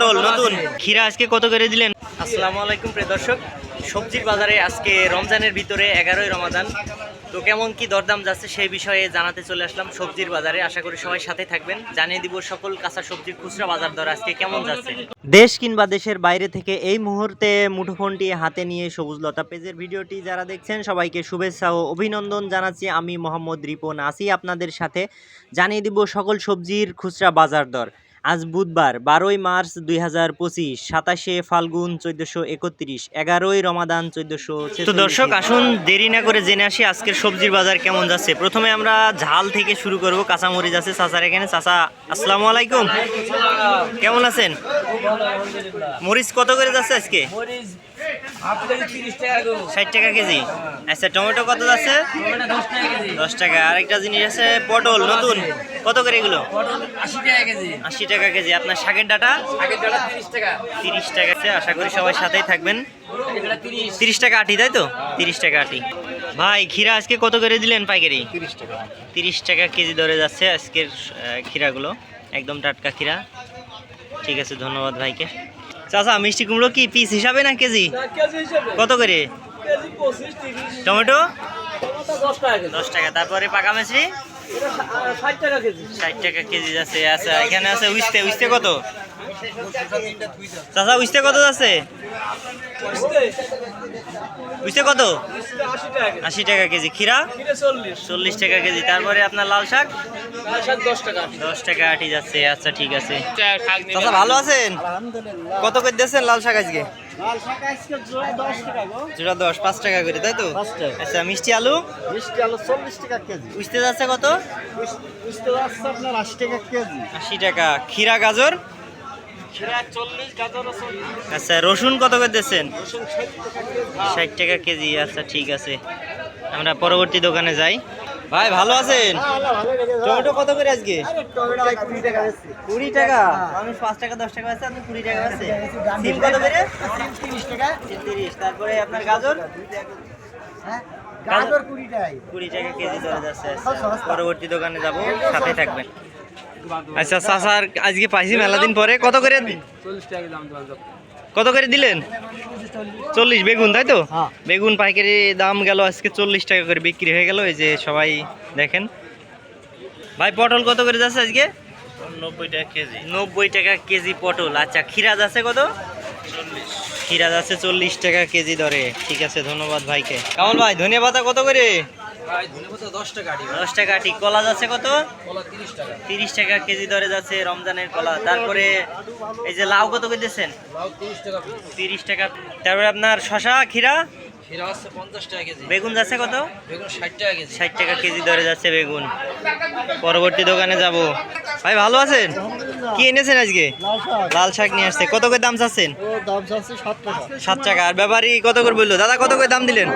পটল নতুন। ক্ষীরা আজকে কত করে দিলেন? আসসালামু আলাইকুম প্রিয় দর্শক। সবজির বাজারে আজকে রমজানের ভিতরে এগারোই রমাদান। তো কেমন কি দরদাম যাচ্ছে সেই বিষয়ে জানাতে চলে আসলাম সবজির বাজারে। আশা করি সবাই সাথে থাকবেন। জানিয়ে দিব সকল কাঁচা সবজির খুচরা বাজার দর আজকে কেমন যাচ্ছে। দেশ কিংবা দেশের বাইরে থেকে এই মুহূর্তে মুঠোফোনটি হাতে নিয়ে সবুজ লতা পেজের ভিডিওটি যারা দেখছেন সবাইকে শুভেচ্ছা ও অভিনন্দন জানাচ্ছি। আমি মোহাম্মদ রিপন আসি আপনাদের সাথে। জানিয়ে দিব সকল সবজির খুচরা বাজার দর। আজ বুধবার বারোই মার্চ দুই হাজার পঁচিশ সাতাশে ফাল্গুন চোদ্দশো একত্রিশ এগারোই রমাদান চোদ্দশো তো দর্শক আসুন দেরি না করে জেনে আসি আজকের সবজির বাজার কেমন যাচ্ছে। প্রথমে আমরা ঝাল থেকে শুরু করব কাঁচামরিচ আছে চাচার এখানে। চাচা আসসালামু আলাইকুম। কেমন আছেন? মরিচ কত করে যাচ্ছে আজকে? ষাট টাকা কেজি। আচ্ছা টমেটো কত যাচ্ছে? দশ টাকা। আরেকটা জিনিস আছে পটল নতুন। কত করে এগুলো? আশি টাকা কেজি। আপনার শাকের ডাটা? তিরিশ টাকা আছে আশা করি সবাই সাথেই থাকবেন। তিরিশ টাকা আটি তাই তো? তিরিশ টাকা আটি। ভাই ক্ষীরা আজকে কত করে দিলেন পাইকারি? তিরিশ টাকা। কেজি ধরে যাচ্ছে আজকের ক্ষীরাগুলো। একদম টাটকা ক্ষীরা। ঠিক আছে ধন্যবাদ ভাইকে। চাচা মিষ্টি কুমড়ো কি পিস হিসাবে না কেজি? কত করে? টমেটো? দশ টাকা তারপরে পাকা মিষ্টি? ষাট টাকা কেজি। যাচ্ছে আচ্ছা এখানে আছে উইস্তে। উইস্তে কত? চাচা উইস্তে কত যাচ্ছে? উইস্তে কত? আশি টাকা কেজি। ক্ষীরা? চল্লিশ। টাকা কেজি। তারপরে আপনার লাল শাক? দশ টাকা আটি যাচ্ছে। আচ্ছা ঠিক আছে। চাচা ভালো আছেন? কত করে দিয়েছেন লাল শাক আজকে? লাল জোড়া দশ পাঁচ টাকা করে তাই তো? আচ্ছা মিষ্টি আলু? মিষ্টি আলু চল্লিশ টাকা কেজি। উইস্তে যাচ্ছে কত? বুঝতে আপনার আশি টাকা কেজি। আশি টাকা। ক্ষীরা গাজর? খিরা আচ্ছা রসুন কত করে দিচ্ছেন ষাট টাকা কেজি টাকা আচ্ছা ঠিক আছে। আমরা পরবর্তী দোকানে যাই। ভাই, ভালো আছেন? টমেটো কত করে আজকে? কুড়ি টাকা। টাকা মানুষ পাঁচ টাকা, দশ টাকা আছে আপনি কুড়ি টাকা আছে সিম কত করে? তিরিশ। টাকা তিরিশ তারপরে আপনার গাজর? গাজর কুড়ি টাকাই কুড়ি টাকা কেজি ধরে যাচ্ছে। পরবর্তী দোকানে যাব, সাথে থাকবেন। আচ্ছা চাচার আজকে পাইছি মেলা দিন পরে। কত করে চল্লিশ টাকা দাম কত করে দিলেন? চল্লিশ বেগুন তাই তো? হ্যাঁ। বেগুন পাইকারি দাম গেল আজকে চল্লিশ টাকা করে বিক্রি হয়ে গেল। এই যে সবাই দেখেন। ভাই পটল কত করে যাচ্ছে আজকে? নব্বই টাকা কেজি। নব্বই টাকা কেজি পটল। আচ্ছা ক্ষীরা যাচ্ছে কত? ক্ষীরা যাচ্ছে চল্লিশ টাকা কেজি দরে। ঠিক আছে ধন্যবাদ ভাইকে। কামল ভাই ধনিয়া পাতা কত করে? দশ টাকা আটি দশ টাকা ঠিক কলা যাচ্ছে কত? তিরিশ টাকা। কেজি দরে যাচ্ছে রমজানের কলা। তারপরে এই যে লাউ কত করে তিরিশ টাকা তারপরে আপনার শশা ক্ষীরা? খিরা হচ্ছে পঞ্চাশ টাকা কেজি। বেগুন যাচ্ছে কত? বেগুন ষাট টাকা কেজি। ষাট টাকা কেজি দরে যাচ্ছে বেগুন। পরবর্তী দোকানে যাব। ভাই ভালো আছেন? কি এনেছেন আজকে? লাল শাক। নিয়ে আসছে। কত করে দাম চাচ্ছেন? সাত টাকা। আর ব্যাপারই কত করে বলল? দাদা কত করে দাম দিলেন?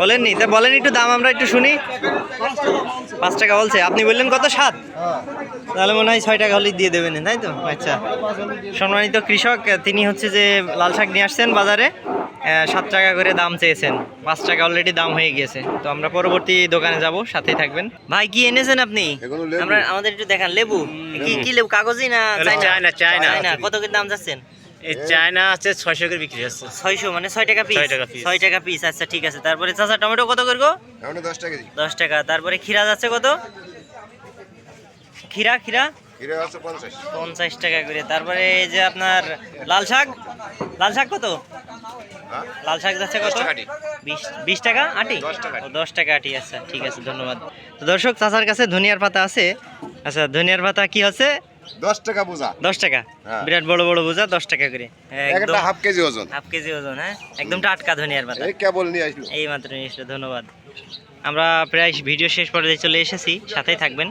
বলেননি। তা বলেন একটু দাম আমরা একটু শুনি। পাঁচ টাকা বলছে। আপনি বললেন কত সাত? তাহলে মনে হয় ছয় টাকা হলেই দিয়ে দেবেন তাই তো? আচ্ছা। সম্মানিত কৃষক তিনি হচ্ছে যে লাল শাক নিয়ে আসছেন বাজারে। সাত টাকা করে দাম চেয়েছেন। পাঁচ টাকা অলরেডি দাম হয়ে গিয়েছে। তো আমরা পরবর্তী দোকানে যাব সাথেই থাকবেন। ভাই কি এনেছেন আপনি? আমরা আমাদের একটু দেখান লেবু? কি কি লেবু। কাগজি না চায়না? চায়না, কত করে দাম যাচ্ছেন? চায়না আছে ছয়শো করে বিক্রি হচ্ছে। ছয়শো মানে ছয় টাকা পিস ছয় টাকা পিস আচ্ছা ঠিক আছে। তারপরে চাচা টমেটো কত করব দশ টাকা দশ টাকা। তারপরে ক্ষীরা যাচ্ছে কত? ক্ষীরা ক্ষীরা? পঞ্চাশ টাকা করে। তারপরে এই যে আপনার লাল শাক। লাল শাক কত? লাল শাক যাচ্ছে কত। বিশ টাকা আটি? দশ টাকা আটি। আচ্ছা ঠিক আছে ধন্যবাদ। তো দর্শক চাচার কাছে ধনিয়ার পাতা আছে। আচ্ছা ধনিয়ার পাতা কি হচ্ছে? দশ টাকা বোঝা। দশ টাকা। হ্যাঁ। বিরাট বড় বড় বোঝা দশ টাকা করে। একটা হাফ কেজি ওজন। হাফ কেজি ওজন হ্যাঁ? একদম টাটকা ধনিয়ার পাতা। এই কেবল নিয়ে আসলো। এই মাত্র নিয়ে এসলো, ধন্যবাদ। আমরা প্রায় ভিডিও শেষ পর্যায়ে চলে এসেছি সাথেই থাকবেন।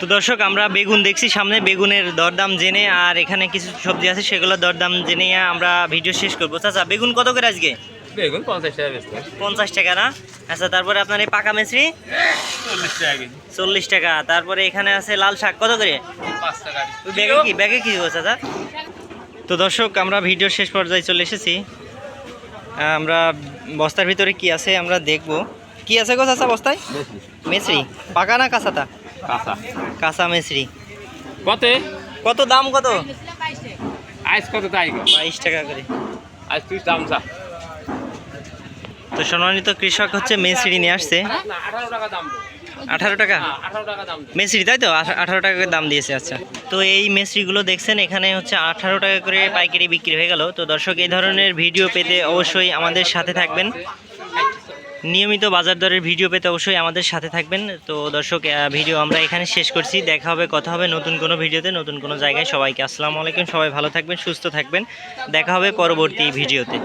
তো দর্শক আমরা বেগুন দেখছি সামনে বেগুনের দরদাম জেনে আর এখানে কিছু সবজি আছে সেগুলোর দরদাম জেনে আমরা ভিডিও শেষ করব। চাচা বেগুন কত করে আজকে? বেগুন পঞ্চাশ টাকা পঞ্চাশ টাকা না? আচ্ছা তারপরে আপনার এই পাকা মেসরি চল্লিশ টাকা চল্লিশ টাকা। তারপরে এখানে আছে লাল শাক কত করে? ব্যাগে কি ব্যাগে কি গো চাচা? তো দর্শক আমরা ভিডিও শেষ পর্যায়ে চলে এসেছি। আমরা বস্তার ভিতরে কি আছে আমরা দেখব। কি আছে গো চাচা বস্তায়? মেসরি পাকা না কাঁচাতা কাঁচা। কাঁচা মেসরি কতে? কত দাম কত? আইস কত তাই বাইশ টাকা করে। আইস তুই দাম চা তো সম্মানিত কৃষক হচ্ছে মেসিডি নিয়ে আসছে। আঠারো টাকা টাকা? হ্যাঁ তাই তো? আঠারো টাকা করে দাম দিয়েছে আচ্ছা। তো এই মেসরিগুলো দেখছেন এখানে হচ্ছে আঠারো টাকা করে পাইকারি বিক্রি হয়ে গেল। তো দর্শক এই ধরনের ভিডিও পেতে অবশ্যই আমাদের সাথে থাকবেন। নিয়মিত বাজার দরের ভিডিও পেতে অবশ্যই আমাদের সাথে থাকবেন। তো দর্শক ভিডিও আমরা এখানে শেষ করছি। দেখা হবে, কথা হবে নতুন কোনো ভিডিওতে, নতুন কোনো জায়গায়। সবাইকে আসসালামু আলাইকুম। সবাই ভালো থাকবেন, সুস্থ থাকবেন। দেখা হবে পরবর্তী ভিডিওতে।